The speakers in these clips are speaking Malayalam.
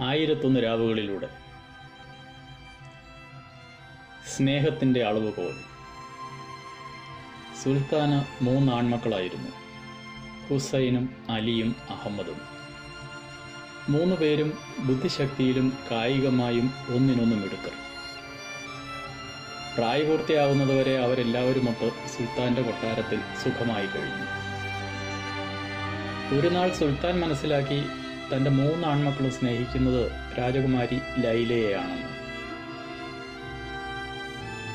ആയിരത്തൊന്ന് രാവുകളിലൂടെ. സ്നേഹത്തിന്റെ അളവുകോൽ. സുൽത്താന് മൂന്ന് ആൺമക്കളായിരുന്നു. ഹുസൈനും അലിയും അഹമ്മദും. മൂന്ന് പേരും ബുദ്ധിശക്തിയിലും കായികമായും ഒന്നിനൊന്നും മിടുക്കർ. പ്രായപൂർത്തിയാവുന്നതുവരെ അവരെല്ലാവരുമൊത്ത് സുൽത്താന്റെ കൊട്ടാരത്തിൽ സുഖമായി കഴിഞ്ഞു ഒരു നാൾ സുൽത്താൻ മനസ്സിലാക്കി തന്റെ മൂന്ന് ആൺമക്കളും സ്നേഹിക്കുന്നത് രാജകുമാരി ലൈലയെയാണെന്ന്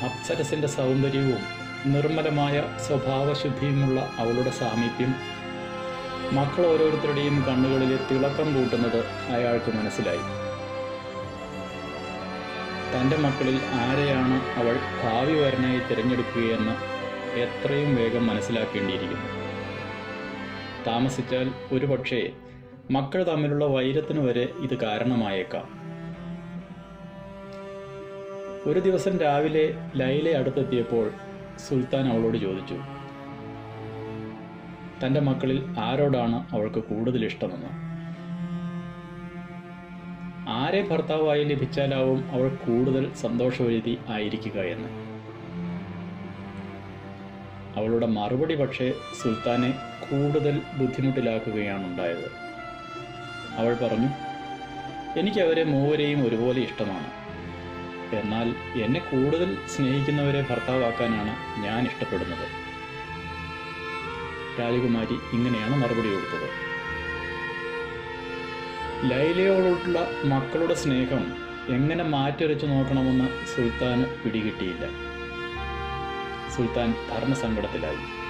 അപ്സരസിന്റെ സൗന്ദര്യവും നിർമ്മലമായ സ്വഭാവശുദ്ധിയുമുള്ള അവളുടെ സാമീപ്യം മക്കൾ ഓരോരുത്തരുടെയും കണ്ണുകളിൽ തിളക്കം കൂട്ടുന്നത് അയാൾക്ക് മനസ്സിലായി. തന്റെ മക്കളിൽ ആരെയാണ് അവൾ ഭാവി വരനായി തിരഞ്ഞെടുക്കുകയെന്ന് എത്രയും വേഗം മനസ്സിലാക്കേണ്ടിയിരിക്കുന്നു. താമസിച്ചാൽ ഒരുപക്ഷേ മക്കൾ തമ്മിലുള്ള വൈരത്തിന് വരെ ഇത് കാരണമായേക്കാം. ഒരു ദിവസം രാവിലെ ലൈല അടുത്തെത്തിയപ്പോൾ സുൽത്താൻ അവളോട് ചോദിച്ചു തന്റെ മക്കളിൽ ആരോടാണ് അവൾക്ക് കൂടുതൽ ഇഷ്ടമെന്ന്? ആരെ ഭർത്താവായി ലഭിച്ചാലാവും അവൾ കൂടുതൽ സന്തോഷവരുതി ആയിരിക്കുക എന്ന്? അവളുടെ മറുപടി പക്ഷേ സുൽത്താനെ കൂടുതൽ ബുദ്ധിമുട്ടിലാക്കുകയാണ് ഉണ്ടായത് അവൾ പറഞ്ഞു എനിക്ക് അവരെ മൂവരെയും ഒരുപോലെ ഇഷ്ടമാണ്. എന്നാൽ എന്നെ കൂടുതൽ സ്നേഹിക്കുന്നവരെ ഭർത്താവാക്കാനാണ് ഞാൻ ഇഷ്ടപ്പെടുന്നത്. രാജകുമാരി ഇങ്ങനെയാണ് മറുപടി കൊടുത്തത്. ലൈലയോടുള്ള മക്കളുടെ സ്നേഹം എങ്ങനെ മാറ്റിരച്ചു നോക്കണമെന്ന് സുൽത്താന് പിടികിട്ടിയില്ല. സുൽത്താൻ ധർമ്മസങ്കടത്തിലായി.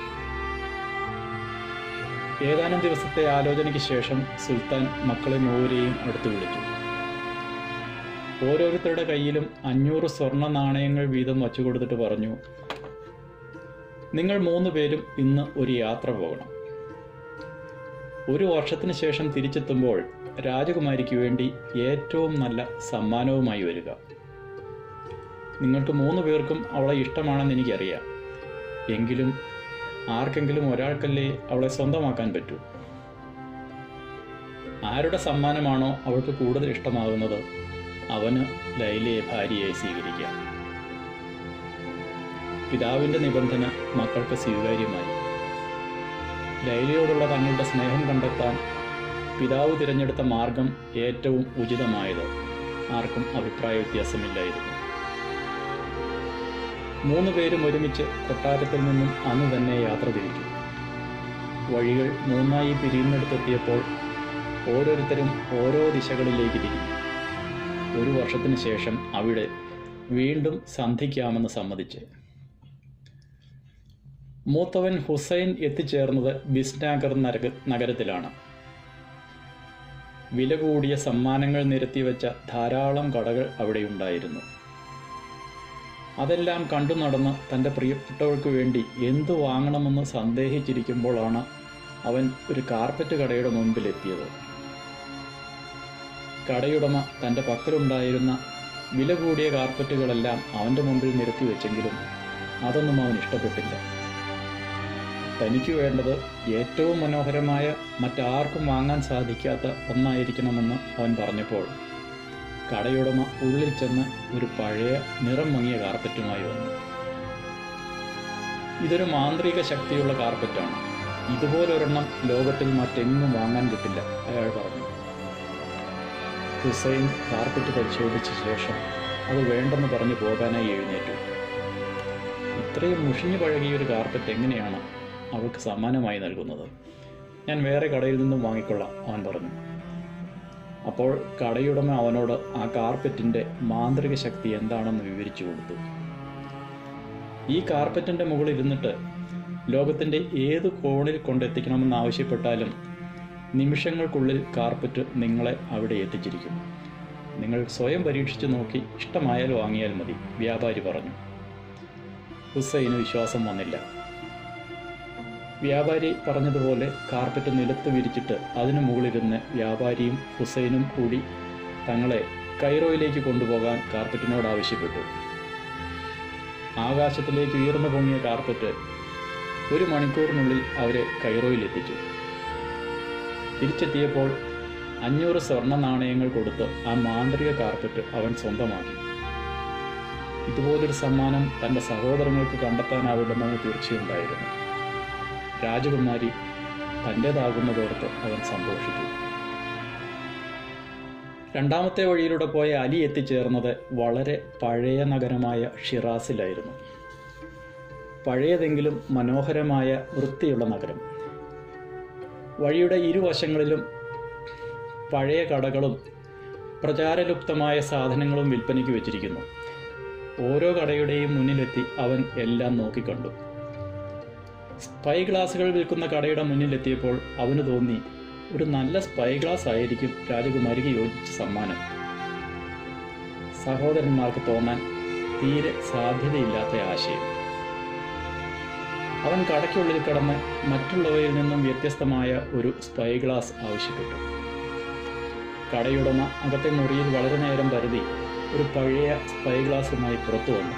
ഏതാനും ദിവസത്തെ ആലോചനയ്ക്ക് ശേഷം സുൽത്താൻ മക്കളെ മൂവരെയും അടുത്തു വിളിച്ചു. ഓരോരുത്തരുടെ കയ്യിലും അഞ്ഞൂറ് സ്വർണ നാണയങ്ങൾ വീതം വച്ചു കൊടുത്തിട്ട് പറഞ്ഞു നിങ്ങൾ മൂന്ന് പേരും ഇന്ന് ഒരു യാത്ര പോകണം. ഒരു വർഷത്തിന് ശേഷം തിരിച്ചെത്തുമ്പോൾ രാജകുമാരിക്ക് വേണ്ടി ഏറ്റവും നല്ല സമ്മാനവുമായി വരിക. നിങ്ങൾക്ക് മൂന്ന് പേർക്കും അവളെ ഇഷ്ടമാണെന്ന് എനിക്കറിയാം. എങ്കിലും ആർക്കെങ്കിലും ഒരാൾക്കല്ലേ അവളെ സ്വന്തമാക്കാൻ പറ്റൂ? ആരുടെ സമ്മാനമാണോ അവൾക്ക് കൂടുതൽ ഇഷ്ടമാകുന്നത്? അവന് ലൈലയെ ഭാര്യയായി സ്വീകരിക്കാം പിതാവിന്റെ നിബന്ധന മക്കൾക്ക് സ്വീകാര്യമായി. ലൈലയോടുള്ള തങ്ങളുടെ സ്നേഹം കണ്ടെത്താൻ പിതാവ് തിരഞ്ഞെടുത്ത മാർഗം ഏറ്റവും ഉചിതമായത്. ആർക്കും അഭിപ്രായ വ്യത്യാസമില്ലായിരുന്നു. മൂന്ന് പേരും ഒരുമിച്ച് കൊട്ടാരത്തിൽ നിന്നും അന്ന് തന്നെ യാത്ര തിരിച്ചു. വഴികൾ മൂന്നായി പിരിയുന്നിടത്തെത്തിയപ്പോൾ ഓരോരുത്തരും ഓരോ ദിശകളിലേക്ക് തിരിഞ്ഞു. ഒരു വർഷത്തിന് ശേഷം അവിടെ വീണ്ടും സന്ധിക്കാമെന്ന് സമ്മതിച്ച്. മൂത്തവൻ ഹുസൈൻ എത്തിച്ചേർന്നത് ബിസ്നാഗർ നരക നഗരത്തിലാണ്. വില കൂടിയ സമ്മാനങ്ങൾ നിരത്തിവെച്ച ധാരാളം കടകൾ അവിടെയുണ്ടായിരുന്നു. അതെല്ലാം കണ്ടു നടന്ന് തന്റെ പ്രിയപ്പെട്ടവർക്ക് വേണ്ടി എന്തു വാങ്ങണമെന്ന് സന്ദേഹിച്ചിരിക്കുമ്പോഴാണ് അവൻ ഒരു കാർപ്പറ്റ് കടയുടെ മുൻപിലെത്തിയത്. കടയുടമ തന്റെ പക്കലുണ്ടായിരുന്ന വില കൂടിയ കാർപ്പറ്റുകളെല്ലാം അവന്റെ മുമ്പിൽ നിരത്തി വെച്ചെങ്കിലും അതൊന്നും അവൻ ഇഷ്ടപ്പെട്ടില്ല. തനിക്ക് വേണ്ടത് ഏറ്റവും മനോഹരമായ മറ്റാർക്കും വാങ്ങാൻ സാധിക്കാത്ത ഒന്നായിരിക്കണമെന്ന് അവൻ പറഞ്ഞപ്പോൾ കടയുടമ ഉള്ളിൽ ചെന്ന് ഒരു പഴയ നിറം മങ്ങിയ കാർപ്പറ്റുമായി വന്നു. ഇതൊരു മാന്ത്രിക ശക്തിയുള്ള കാർപ്പറ്റാണ്. ഇതുപോലൊരെണ്ണം ലോകത്തിൽ മറ്റെങ്ങും വാങ്ങാൻ കിട്ടില്ല അയാൾ പറഞ്ഞു. ഹുസൈൻ കാർപ്പറ്റ് പരിശോധിച്ച ശേഷം അത് വേണ്ടെന്ന് പറഞ്ഞു പോകാനായി എഴുന്നേറ്റു. ഇത്രയും മുഷിഞ്ഞു പഴകിയ ഒരു കാർപ്പറ്റ് എങ്ങനെയാണ് അവൾക്ക് സമ്മാനമായി നൽകുന്നത്? ഞാൻ വേറെ കടയിൽ നിന്നും വാങ്ങിക്കൊള്ളാം അവൻ പറഞ്ഞു. അപ്പോൾ കടയുടമ അവനോട് ആ കാർപ്പറ്റിന്റെ മാന്ത്രിക ശക്തി എന്താണെന്ന് വിവരിച്ചു കൊടുത്തു. ഈ കാർപ്പറ്റിന്റെ മുകളിൽ ഇരുന്നിട്ട് ലോകത്തിന്റെ ഏത് കോണിൽ കൊണ്ടെത്തിക്കണമെന്ന് ആവശ്യപ്പെട്ടാലും നിമിഷങ്ങൾക്കുള്ളിൽ കാർപ്പറ്റ് നിങ്ങളെ അവിടെ എത്തിച്ചിരിക്കും. നിങ്ങൾ സ്വയം പരീക്ഷിച്ചു നോക്കി ഇഷ്ടമായാൽ വാങ്ങിയാൽ മതി വ്യാപാരി പറഞ്ഞു. ഹുസൈന് വിശ്വാസം വന്നില്ല. വ്യാപാരി പറഞ്ഞതുപോലെ കാർപ്പറ്റ് നിലത്ത് വിരിച്ചിട്ട് അതിനു മുകളിലിരുന്ന് വ്യാപാരിയും ഹുസൈനും കൂടി തങ്ങളെ കൈറോയിലേക്ക് കൊണ്ടുപോകാൻ കാർപ്പറ്റിനോട് ആവശ്യപ്പെട്ടു. ആകാശത്തിലേക്ക് ഉയർന്നു പൊങ്ങിയ കാർപ്പറ്റ് ഒരു മണിക്കൂറിനുള്ളിൽ അവരെ കൈറോയിലെത്തിച്ചു. തിരിച്ചെത്തിയപ്പോൾ അഞ്ഞൂറ് സ്വർണ നാണയങ്ങൾ കൊടുത്ത് ആ മാന്ത്രിക കാർപ്പറ്റ് അവൻ സ്വന്തമാക്കി. ഇതുപോലൊരു സമ്മാനം തന്റെ സഹോദരങ്ങൾക്ക് കണ്ടെത്താനാവില്ലെന്നവന് തീർച്ചയുണ്ടായിരുന്നു. രാജകുമാരി തന്റേതാകുന്നതോർത്ത് അവൻ സന്തോഷിച്ചു. രണ്ടാമത്തെ വഴിയിലൂടെ പോയ അലി എത്തിച്ചേർന്നത് വളരെ പഴയ നഗരമായ ഷിറാസിലായിരുന്നു. പഴയതെങ്കിലും മനോഹരമായ വൃത്തിയുള്ള നഗരം. വഴിയുടെ ഇരുവശങ്ങളിലും പഴയ കടകളും പ്രചാരലുപ്തമായ സാധനങ്ങളും വിൽപ്പനയ്ക്ക് വെച്ചിരിക്കുന്നു. ഓരോ കടയുടെയും മുന്നിലെത്തി അവൻ എല്ലാം നോക്കിക്കണ്ടു. സ്പൈ ഗ്ലാസുകൾ വിൽക്കുന്ന കടയുടെ മുന്നിലെത്തിയപ്പോൾ അവന് തോന്നി ഒരു നല്ല സ്പൈ ഗ്ലാസ് ആയിരിക്കും രാജകുമാരിക്ക് യോജിച്ച സമ്മാനം. സഹോദരന്മാർക്ക് തോന്നാൻ തീരെ സാധ്യതയില്ലാത്ത ആശയം. അവൻ കടയ്ക്കുള്ളിൽ കടന്ന് മറ്റുള്ളവയിൽ നിന്നും വ്യത്യസ്തമായ ഒരു സ്പൈ ഗ്ലാസ് ആവശ്യപ്പെട്ടു. കടയുടമ അകത്തെ മുറിയിൽ വളരെ നേരം കരുതി ഒരു പഴയ സ്പൈ ഗ്ലാസുമായി പുറത്തു വന്നു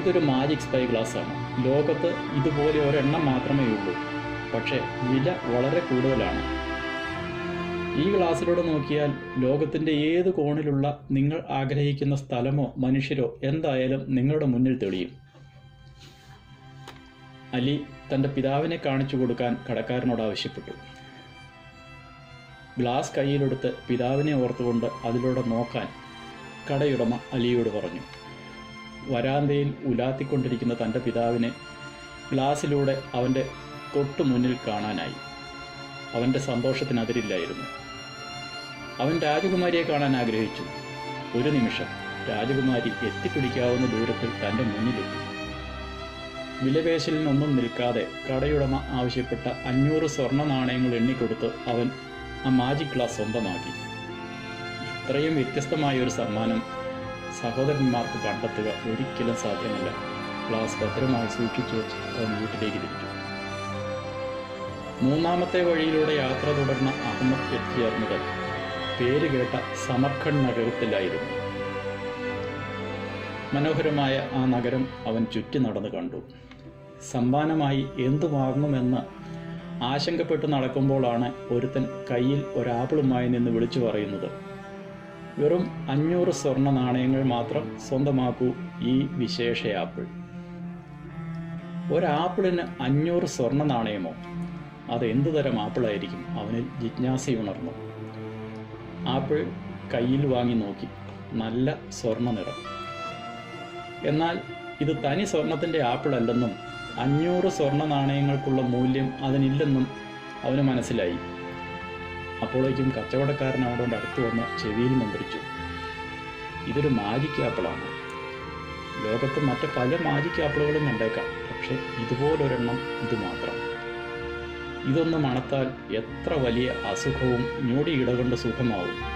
ഇതൊരു മാജിക് സ്പൈ ഗ്ലാസ് ആണ്. ലോകത്ത് ഇതുപോലെ ഒരെണ്ണം മാത്രമേ ഉള്ളൂ. പക്ഷേ വില വളരെ കൂടുതലാണ്. ഈ ഗ്ലാസിലൂടെ നോക്കിയാൽ ലോകത്തിന്റെ ഏത് കോണിലുള്ള നിങ്ങൾ ആഗ്രഹിക്കുന്ന സ്ഥലമോ മനുഷ്യരോ എന്തായാലും നിങ്ങളുടെ മുന്നിൽ തെളിയും. അലി തന്റെ പിതാവിനെ കാണിച്ചു കൊടുക്കാൻ കടക്കാരനോട് ആവശ്യപ്പെട്ടു. ഗ്ലാസ് കയ്യിലെടുത്ത് പിതാവിനെ ഓർത്തുകൊണ്ട് അതിലൂടെ നോക്കാൻ കടയുടമ അലിയോട് പറഞ്ഞു. വരാന്തയിൽ ഉലാത്തിക്കൊണ്ടിരിക്കുന്ന തന്റെ പിതാവിനെ ഗ്ലാസ്സിലൂടെ അവന്റെ തൊട്ടു മുന്നിൽ കാണാനായി. അവന്റെ സന്തോഷത്തിന് അതിരില്ലായിരുന്നു അവൻ രാജകുമാരിയെ കാണാൻ ആഗ്രഹിച്ചു. ഒരു നിമിഷം രാജകുമാരി എത്തിപ്പിടിക്കാവുന്ന ദൂരത്തിൽ തന്റെ മുന്നിലെത്തി. വിലപേശലിനൊന്നും നിൽക്കാതെ കടയുടമ ആവശ്യപ്പെട്ട അഞ്ഞൂറ് സ്വർണ നാണയങ്ങൾ എണ്ണിക്കൊടുത്ത് അവൻ ആ മാജിക് ഗ്ലാസ് സ്വന്തമാക്കി. ഇത്രയും വ്യത്യസ്തമായ ഒരു സമ്മാനം സഹോദരന്മാർക്ക് കണ്ടെത്തുക ഒരിക്കലും സാധ്യമല്ല. ക്ലാസ് ഭദ്രമായി സൂക്ഷിച്ചു വെച്ച് അവൻ വീട്ടിലേക്ക് തിരിച്ചു. മൂന്നാമത്തെ വഴിയിലൂടെ യാത്ര തുടർന്ന അഹമ്മദ് എത്തിച്ചേർന്നത് പേര് കേട്ട സമർഖണ്ഡ് നഗരത്തിലായിരുന്നു. മനോഹരമായ ആ നഗരം അവൻ ചുറ്റി നടന്നു കണ്ടു. സമ്മാനമായി എന്തു വാങ്ങുമെന്ന് ആശങ്കപ്പെട്ട് നടക്കുമ്പോഴാണ് ഒരുത്തൻ കയ്യിൽ ഒരാപ്പിളുമായി നിന്ന് വിളിച്ചു പറയുന്നത്. വെറും അഞ്ഞൂറ് സ്വർണ നാണയങ്ങൾ മാത്രം സ്വന്തമാക്കൂ ഈ വിശേഷ ആപ്പിൾ. ഒരാപ്പിളിന് അഞ്ഞൂറ് സ്വർണ നാണയമോ? അത് എന്തു തരം ആപ്പിളായിരിക്കും അവനിൽ ജിജ്ഞാസയുണർന്നു ആപ്പിൾ കയ്യിൽ വാങ്ങി നോക്കി നല്ല സ്വർണ നിറം. എന്നാൽ ഇത് തനി സ്വർണത്തിന്റെ ആപ്പിൾ അല്ലെന്നും അഞ്ഞൂറ് സ്വർണ നാണയങ്ങൾക്കുള്ള മൂല്യം അതിനില്ലെന്നും അവന് മനസ്സിലായി. അപ്പോഴേക്കും കച്ചവടക്കാരൻ അവനോട് അടുത്ത് വന്ന് ചെവിയിൽ മന്ത്രിച്ചു. ഇതൊരു മാജിക് ആപ്പിളാണ്. ലോകത്ത് മറ്റ് പല മാജിക് ആപ്പിളുകളും കണ്ടേക്കാം. പക്ഷെ ഇതുപോലൊരെണ്ണം ഇത് മാത്രം. ഇതൊന്ന് മണത്താൽ എത്ര വലിയ അസുഖവും ഞൊടിയിട ഇടകൊണ്ട് സുഖമാവും.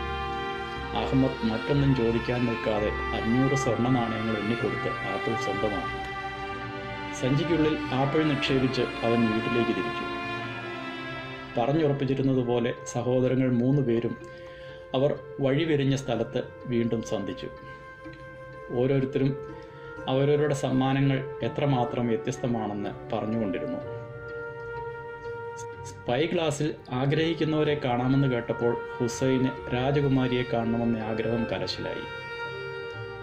അഹമ്മദ് മറ്റൊന്നും ചോദിക്കാൻ നിൽക്കാതെ അഞ്ഞൂറ് സ്വർണ നാണയങ്ങൾ എണ്ണിക്കൊടുത്ത് ആപ്പിൾ സ്വന്തമാണ് സഞ്ചിക്കുള്ളിൽ ആപ്പിൾ നിക്ഷേപിച്ച് അവൻ വീട്ടിലേക്ക് തിരിച്ചു. പറഞ്ഞുറപ്പിച്ചിരുന്നതുപോലെ സഹോദരങ്ങൾ മൂന്ന് പേരും അവർ വഴിവെരിഞ്ഞ സ്ഥലത്ത് വീണ്ടും സന്ധിച്ചു. ഓരോരുത്തരും അവരവരുടെ സമ്മാനങ്ങൾ എത്രമാത്രം വ്യത്യസ്തമാണെന്ന് പറഞ്ഞുകൊണ്ടിരുന്നു. സ്പൈ ക്ലാസ്സിൽ ആഗ്രഹിക്കുന്നവരെ കാണാമെന്ന് കേട്ടപ്പോൾ ഹുസൈന് രാജകുമാരിയെ കാണണമെന്ന ആഗ്രഹം കലശിലായി.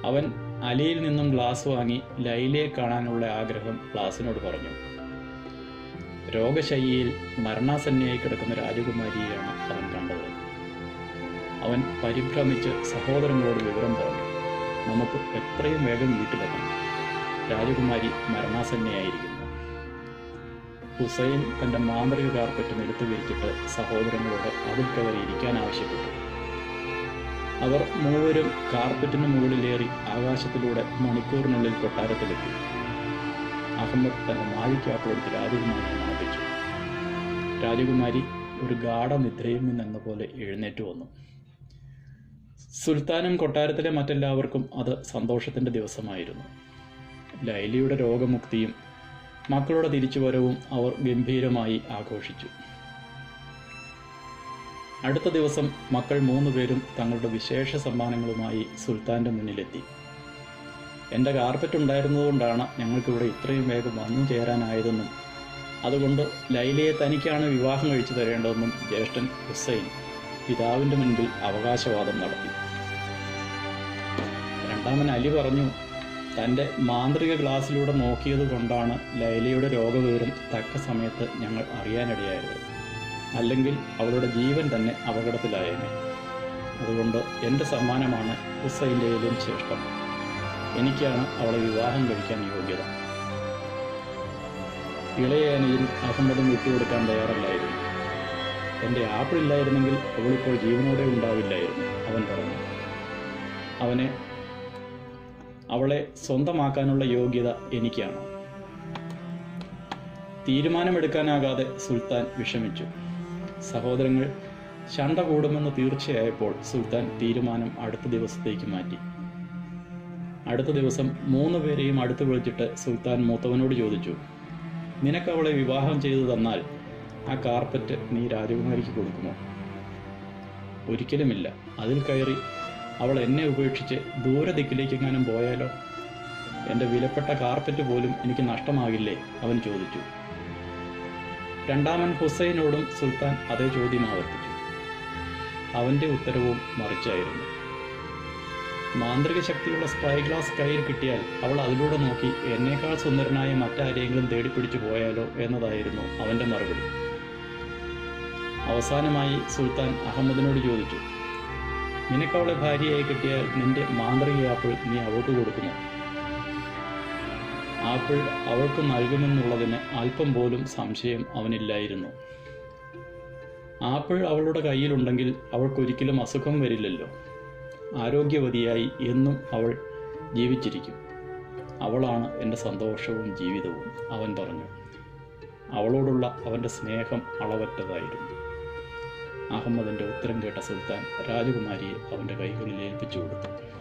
അവൻ അലിയിൽ നിന്നും ഗ്ലാസ് വാങ്ങി ലൈലയെ കാണാനുള്ള ആഗ്രഹം ഗ്ലാസിനോട് പറഞ്ഞു. രോഗശയ്യയിൽ മരണാസന്നയായി കിടക്കുന്ന രാജകുമാരിയെയാണ് അവൻ കണ്ടത്. അവൻ പരിഭ്രമിച്ച് സഹോദരങ്ങളോട് വിവരം പറഞ്ഞു നമുക്ക് എത്രയും വേഗം വീട്ടിലെത്തണം രാജകുമാരി മരണാസന്നയായിരിക്കുന്നു. ഹുസൈൻ തന്റെ മാന്ത്രിക കാർപ്പറ്റ് നിലത്ത് വിരിച്ചിട്ട് സഹോദരങ്ങളോട് അതിൽ കയറി ഇരിക്കാൻ ആവശ്യപ്പെട്ടു. അവർ മൂവരും കാർപ്പറ്റിന് മുകളിലേറി ആകാശത്തിലൂടെ മണിക്കൂറിനുള്ളിൽ കൊട്ടാരത്തിലെത്തി. അഹമ്മദ് തന്റെ മാലിക്കാപ്പിളെടുത്ത് രാജകുമാരിയെ മണപ്പിച്ചു രാജകുമാരി ഒരു ഗാഠനിദ്രയിൽ നിന്നെന്ന പോലെ എഴുന്നേറ്റ് വന്നു. സുൽത്താനും കൊട്ടാരത്തിലെ മറ്റെല്ലാവർക്കും അത് സന്തോഷത്തിന്റെ ദിവസമായിരുന്നു. ലൈലിയുടെ രോഗമുക്തിയും മക്കളുടെ തിരിച്ചുവരവും അവർ ഗംഭീരമായി ആഘോഷിച്ചു. അടുത്ത ദിവസം മക്കൾ മൂന്നുപേരും തങ്ങളുടെ വിശേഷ സമ്മാനങ്ങളുമായി സുൽത്താന്റെ മുന്നിലെത്തി. എന്റെ കാർപ്പറ്റ് ഉണ്ടായിരുന്നതുകൊണ്ടാണ് ഞങ്ങൾക്കിവിടെ ഇത്രയും വേഗം വന്നു ചേരാനായതെന്നും അതുകൊണ്ട് ലൈലയെ തനിക്കാണ് വിവാഹം കഴിച്ചു തരേണ്ടതെന്നും ജ്യേഷ്ഠൻ ഹുസൈൻ പിതാവിന്റെ മുൻപിൽ അവകാശവാദം നടത്തി. രണ്ടാമൻ അലി പറഞ്ഞു തന്റെ മാന്ത്രിക ക്ലാസ്സിലൂടെ നോക്കിയത് കൊണ്ടാണ് ലൈലയുടെ രോഗവിവരം തക്ക സമയത്ത് ഞങ്ങൾ അറിയാനിടയായത്. അല്ലെങ്കിൽ അവളുടെ ജീവൻ തന്നെ അപകടത്തിലായേനെ. അതുകൊണ്ട് എന്റെ സമ്മാനമാണ് ഹുസൈന്റെയിലും ശ്രേഷ്ഠം. എനിക്കാണ് അവളെ വിവാഹം കഴിക്കാൻ യോഗ്യത. ഇളയേനയിൽ അഹമ്മദും വിട്ടുകൊടുക്കാൻ തയ്യാറല്ലായിരുന്നു. എന്റെ ആപ്പിളില്ലായിരുന്നെങ്കിൽ അവളിപ്പോൾ ജീവനോടെ ഉണ്ടാവില്ലായിരുന്നു അവൻ പറഞ്ഞു. അവനെ അവളെ സ്വന്തമാക്കാനുള്ള യോഗ്യത എനിക്കാണ്. തീരുമാനമെടുക്കാനാകാതെ സുൽത്താൻ വിഷമിച്ചു. സഹോദരങ്ങൾ ശണ്ട കൂടുമെന്ന് തീർച്ചയായപ്പോൾ സുൽത്താൻ തീരുമാനം അടുത്ത ദിവസത്തേക്ക് മാറ്റി. അടുത്ത ദിവസം മൂന്ന് പേരെയും അടുത്ത് വിളിച്ചിട്ട് സുൽത്താൻ മൂത്തവനോട് ചോദിച്ചു നിനക്ക് അവളെ വിവാഹം ചെയ്തു തന്നാൽ ആ കാർപ്പറ്റ് നീ രാജകുമാരിക്ക് കൊടുക്കുമോ? ഒരിക്കലുമില്ല. അതിൽ കയറി അവൾ എന്നെ ഉപേക്ഷിച്ച് ദൂരദിക്കിലേക്കെങ്ങാനും പോയാലോ? എന്റെ വിലപ്പെട്ട കാർപ്പറ്റ് പോലും എനിക്ക് നഷ്ടമാകില്ലേ? അവൻ ചോദിച്ചു. രണ്ടാമൻ ഹുസൈനോടും സുൽത്താൻ അതേ ചോദ്യം ആവർത്തിച്ചു. അവന്റെ ഉത്തരവും മറിച്ചായിരുന്നു. മാന്ത്രിക ശക്തിയുള്ള സ്പൈ ഗ്ലാസ് കയ്യിൽ കിട്ടിയാൽ അവൾ അതിലൂടെ നോക്കി എന്നേക്കാൾ സുന്ദരനായ മറ്റാരെങ്കിലും തേടിപ്പിടിച്ചു പോയാലോ? എന്നതായിരുന്നു അവന്റെ മറുപടി. അവസാനമായി സുൽത്താൻ അഹമ്മദിനോട് ചോദിച്ചു നിനക്കവളെ ഭാര്യയായി കിട്ടിയാൽ നിന്റെ മാന്ത്രിക ആപ്പിൾ നീ അവൾക്ക് കൊടുക്കുമോ? ആപ്പിൾ അവൾക്ക് നൽകുമെന്നുള്ളതിന് അല്പം പോലും സംശയം അവനില്ലായിരുന്നു. ആപ്പിൾ അവളുടെ കയ്യിലുണ്ടെങ്കിൽ അവൾക്കൊരിക്കലും അസുഖം വരില്ലല്ലോ. ആരോഗ്യവതിയായി എന്നും അവൾ ജീവിച്ചിരിക്കും. അവളാണ് എന്റെ സന്തോഷവും ജീവിതവും അവൻ പറഞ്ഞു. അവളോടുള്ള അവന്റെ സ്നേഹം അളവറ്റതായിരുന്നു. അഹമ്മദിന്റെ ഉത്തരം കേട്ട സുൽത്താൻ രാജകുമാരിയെ അവന്റെ കൈകളിൽ ഏൽപ്പിച്ചു കൊടുത്തു.